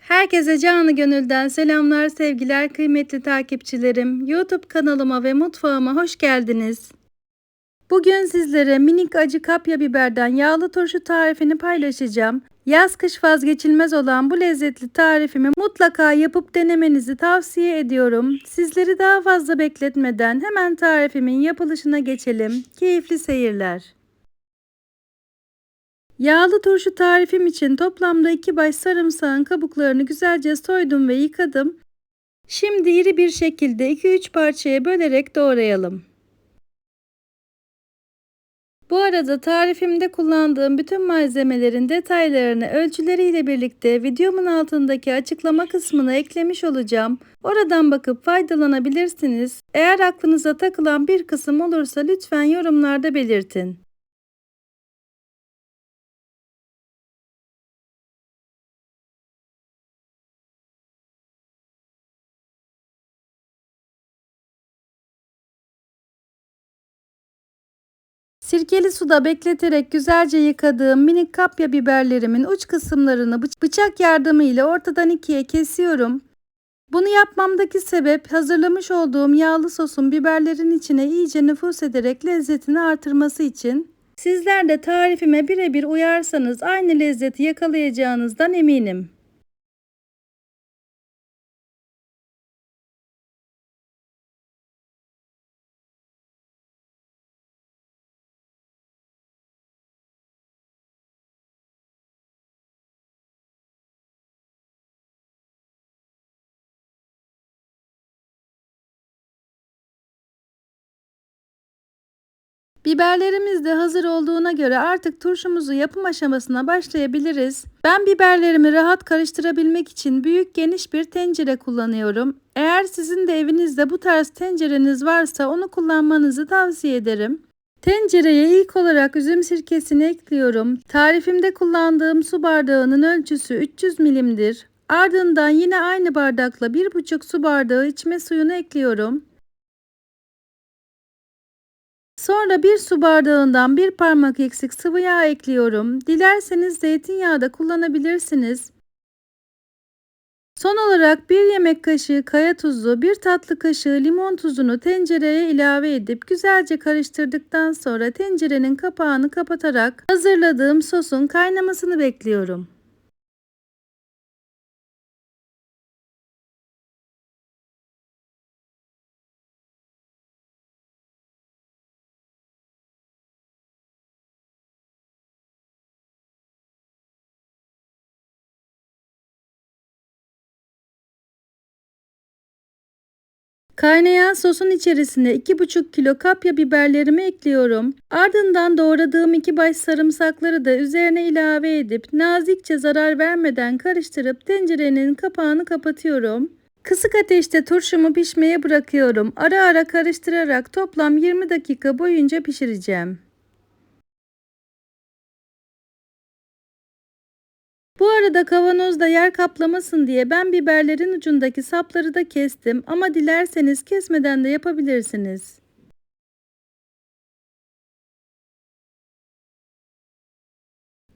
Herkese canı gönülden selamlar, sevgiler kıymetli takipçilerim. YouTube kanalıma ve mutfağıma hoş geldiniz. Bugün sizlere minik acı kapya biberden yağlı turşu tarifini paylaşacağım. Yaz kış vazgeçilmez olan bu lezzetli tarifimi mutlaka yapıp denemenizi tavsiye ediyorum. Sizleri daha fazla bekletmeden hemen tarifimin yapılışına geçelim. Keyifli seyirler. Yağlı turşu tarifim için toplamda 2 baş sarımsağın kabuklarını güzelce soydum ve yıkadım. Şimdi iri bir şekilde 2-3 parçaya bölerek doğrayalım. Bu arada tarifimde kullandığım bütün malzemelerin detaylarını ölçüleriyle birlikte videomun altındaki açıklama kısmına eklemiş olacağım. Oradan bakıp faydalanabilirsiniz. Eğer aklınıza takılan bir kısım olursa lütfen yorumlarda belirtin. Sirkeli suda bekleterek güzelce yıkadığım minik kapya biberlerimin uç kısımlarını bıçak yardımıyla ortadan ikiye kesiyorum. Bunu yapmamdaki sebep hazırlamış olduğum yağlı sosun biberlerin içine iyice nüfus ederek lezzetini artırması için. Sizler de tarifime birebir uyarsanız aynı lezzeti yakalayacağınızdan eminim. Biberlerimiz de hazır olduğuna göre artık turşumuzu yapım aşamasına başlayabiliriz. Ben biberlerimi rahat karıştırabilmek için büyük geniş bir tencere kullanıyorum. Eğer sizin de evinizde bu tarz tencereniz varsa onu kullanmanızı tavsiye ederim. Tencereye ilk olarak üzüm sirkesini ekliyorum. Tarifimde kullandığım su bardağının ölçüsü 300 milimdir. Ardından yine aynı bardakla 1,5 su bardağı içme suyunu ekliyorum. Sonra bir su bardağından bir parmak eksik sıvı yağ ekliyorum. Dilerseniz zeytinyağı da kullanabilirsiniz. Son olarak bir yemek kaşığı kaya tuzu, bir tatlı kaşığı limon tuzunu tencereye ilave edip güzelce karıştırdıktan sonra tencerenin kapağını kapatarak hazırladığım sosun kaynamasını bekliyorum. Kaynayan sosun içerisine 2,5 kilo kapya biberlerimi ekliyorum. Ardından doğradığım iki baş sarımsakları da üzerine ilave edip nazikçe zarar vermeden karıştırıp tencerenin kapağını kapatıyorum. Kısık ateşte turşumu pişmeye bırakıyorum. Ara ara karıştırarak toplam 20 dakika boyunca pişireceğim. Bu arada kavanozda yer kaplamasın diye ben biberlerin ucundaki sapları da kestim ama dilerseniz kesmeden de yapabilirsiniz.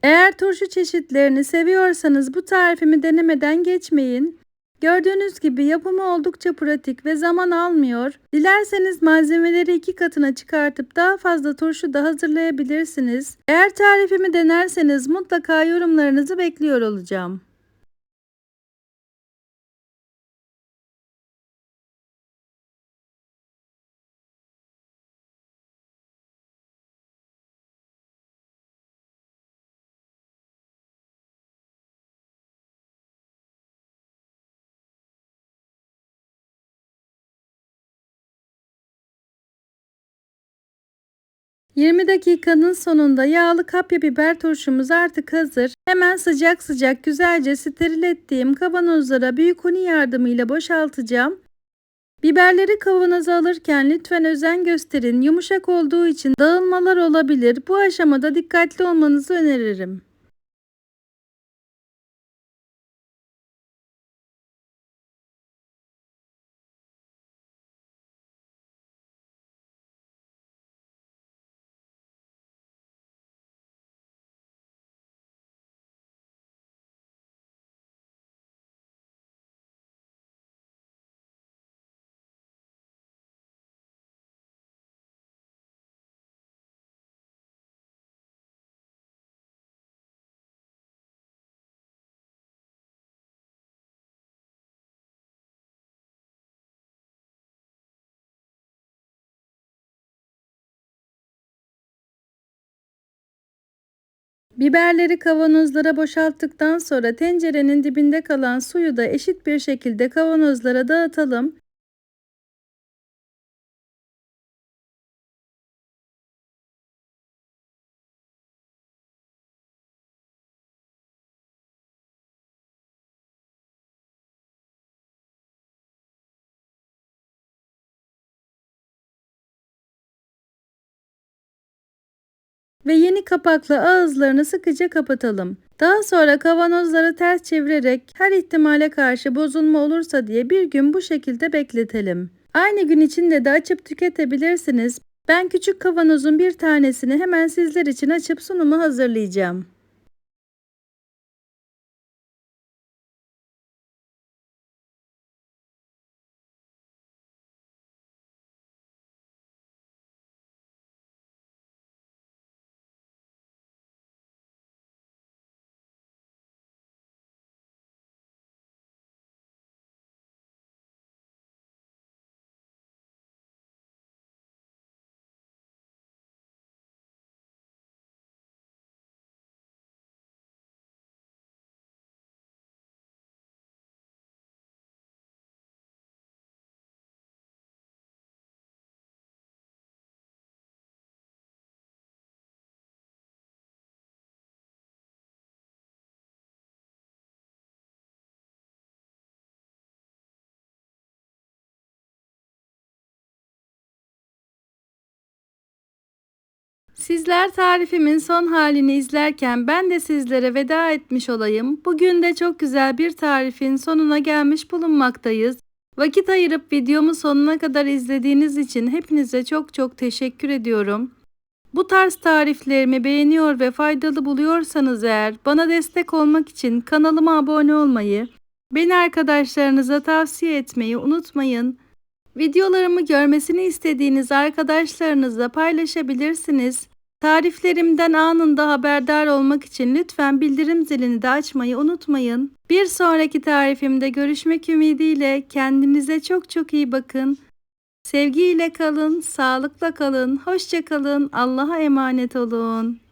Eğer turşu çeşitlerini seviyorsanız bu tarifimi denemeden geçmeyin. Gördüğünüz gibi yapımı oldukça pratik ve zaman almıyor. Dilerseniz malzemeleri iki katına çıkartıp daha fazla turşu da hazırlayabilirsiniz. Eğer tarifimi denerseniz mutlaka yorumlarınızı bekliyor olacağım. ...20 dakikanın sonunda yağlı kapya biber turşumuz artık hazır. Hemen sıcak sıcak güzelce steril ettiğim kavanozlara büyük huni yardımıyla boşaltacağım. Biberleri kavanoza alırken lütfen özen gösterin. Yumuşak olduğu için dağılmalar olabilir. Bu aşamada dikkatli olmanızı öneririm. Biberleri kavanozlara boşalttıktan sonra tencerenin dibinde kalan suyu da eşit bir şekilde kavanozlara dağıtalım. Ve yeni kapaklı ağızlarını sıkıca kapatalım. Daha sonra kavanozları ters çevirerek her ihtimale karşı bozulma olursa diye bir gün bu şekilde bekletelim. Aynı gün içinde de açıp tüketebilirsiniz. Ben küçük kavanozun bir tanesini hemen sizler için açıp sunumu hazırlayacağım. Sizler tarifimin son halini izlerken ben de sizlere veda etmiş olayım. Bugün de çok güzel bir tarifin sonuna gelmiş bulunmaktayız. Vakit ayırıp videomu sonuna kadar izlediğiniz için hepinize çok çok teşekkür ediyorum. Bu tarz tariflerimi beğeniyor ve faydalı buluyorsanız eğer bana destek olmak için kanalıma abone olmayı, beni arkadaşlarınıza tavsiye etmeyi unutmayın. Videolarımı görmesini istediğiniz arkadaşlarınızla paylaşabilirsiniz. Tariflerimden anında haberdar olmak için lütfen bildirim zilini de açmayı unutmayın. Bir sonraki tarifimde görüşmek ümidiyle kendinize çok çok iyi bakın. Sevgiyle kalın, sağlıkla kalın, hoşça kalın, Allah'a emanet olun.